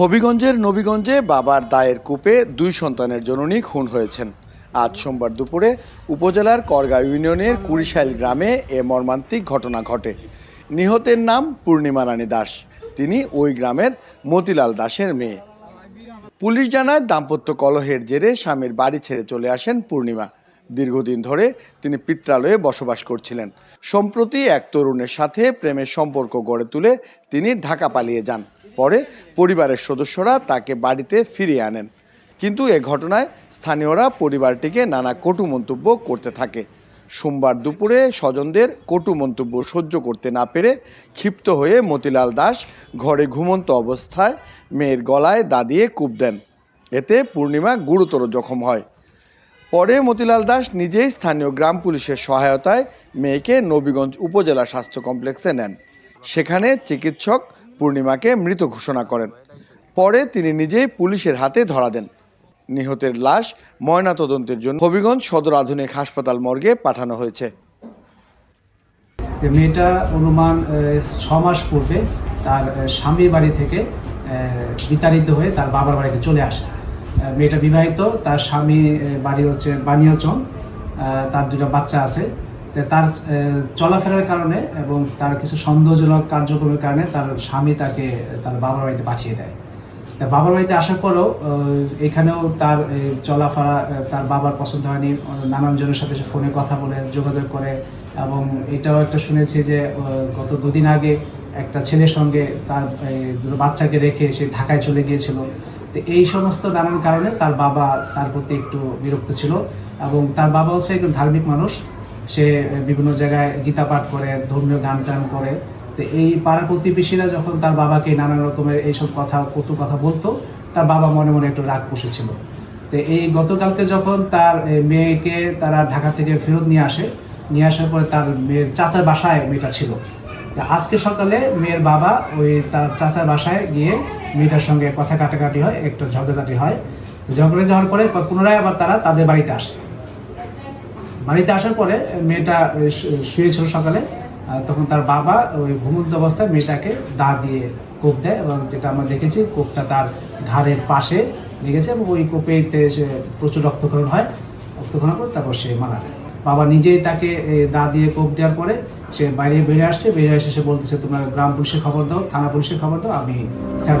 হবিগঞ্জের নবীগঞ্জে বাবার দায়ের কূপে দুই সন্তানের জননী খুন হয়েছেন। আজ সোমবার দুপুরে উপজেলার করগাঁও ইউনিয়নের কুড়িশাইল গ্রামে এ মর্মান্তিক ঘটনা ঘটে। নিহতের নাম পূর্ণিমা রানী দাস। তিনি ওই গ্রামের মতিলাল দাসের মেয়ে। পুলিশ জানায়, দাম্পত্য কলহের জেরে স্বামীর বাড়ি ছেড়ে চলে আসেন পূর্ণিমা। দীর্ঘদিন ধরে তিনি পিত্রালয়ে বসবাস করছিলেন। সম্প্রতি এক তরুণের সাথে প্রেমের সম্পর্ক গড়ে তুলে তিনি ঢাকা পালিয়ে যান। পরে পরিবারের সদস্যরা তাকে বাড়িতে ফিরিয়ে আনেন। কিন্তু এ ঘটনায় স্থানীয়রা পরিবারটিকে নানা কটু মন্তব্য করতে থাকে। সোমবার দুপুরে স্বজনদের কটু মন্তব্য সহ্য করতে না পেরে ক্ষিপ্ত হয়ে মতিলাল দাস ঘরে ঘুমন্ত অবস্থায় মেয়ের গলায় দা দিয়ে কূপ দেন। এতে পূর্ণিমা গুরুতর জখম হয়। পরে মতিলাল দাস নিজেই স্থানীয় গ্রাম পুলিশের সহায়তায় মেয়েকে নবীগঞ্জ উপজেলা স্বাস্থ্য কমপ্লেক্সে নেন। সেখানে চিকিৎসক পূর্ণিমাকে মৃত ঘোষণা করেন। পরে তিনি নিজেই পুলিশের হাতে ধরা দেন। নিহতের লাশ ময়নাতদন্তের জন্য হবিগঞ্জ সদর আধুনিক হাসপাতাল মর্গে পাঠানো হয়েছে। মেয়েটা অনুমান ছ মাস পূর্বে তার স্বামীর বাড়ি থেকে বিতাড়িত হয়ে তার বাবার বাড়িতে চলে আসে। মেয়েটা বিবাহিত তার স্বামী বাড়ি হচ্ছে বানিয়াচং আহ, তার দুটো বাচ্চা আছে। তার চলাফেরার কারণে এবং তার কিছু সন্দেহজনক কার্যক্রমের কারণে তার স্বামী তাকে তার বাবার বাড়িতে পাঠিয়ে দেয়। তা বাবার বাড়িতে আসার পরেও এখানেও তার চলাফেরা তার বাবার পছন্দ হয়নি। আহ, নানান জনের সাথে সে ফোনে কথা বলে যোগাযোগ করে এবং এটাও একটা শুনেছি যে গত দুদিন আগে একটা ছেলের সঙ্গে তার দুটো বাচ্চাকে রেখে সে ঢাকায় চলে গিয়েছিল। তো এই সমস্ত নানান কারণে তার বাবা তার প্রতি একটু বিরক্ত ছিল এবং তার বাবা হচ্ছে একজন ধার্মিক মানুষ। সে বিভিন্ন জায়গায় গীতা পাঠ করে, ধর্মীয় গান টান করে। তো এই পাড়া প্রতিবেশীরা যখন তার বাবাকে নানান রকমের এইসব কথা, কটু কথা বলতো, তার বাবা মনে মনে একটু রাগ পুষেছিল। তো এই গতকালকে যখন তার মেয়েকে তারা ঢাকা থেকে ফেরত নিয়ে আসে, নিয়ে আসার পরে তার মেয়ের চাচার বাসায় মেয়েটা ছিল। আজকে সকালে মেয়ের বাবা ওই তার চাচার বাসায় গিয়ে মেয়েটার সঙ্গে কথা কাটাকাটি হয়, একটু ঝগড়াঝাটি হয়। ঝগড়া যাওয়ার পরে পুনরায় আবার তারা তাদের বাড়িতে আসে। বাড়িতে আসার পরে মেয়েটা শুয়েছিল সকালে তখন তার বাবা ওই ঘুমন্ত অবস্থায় মেয়েটাকে দা দিয়ে কোপ দেয় এবং যেটা আমরা দেখেছি, কোপটা তার ঘাড়ের পাশে লেগেছে এবং ওই কোপেতে সে প্রচুর রক্তক্ষরণ হয়। রক্তক্ষরণ করে তারপর সে মারা যায়। বাবা নিজেই তাকে দা দিয়ে কোপ দেওয়ার পরে সে বাইরে বেরিয়ে আসছে। বেরিয়ে এসে সে বলতেছে, তোমরা গ্রাম পুলিশের খবর দাও, থানা পুলিশের খবর দাও, আমি স্যার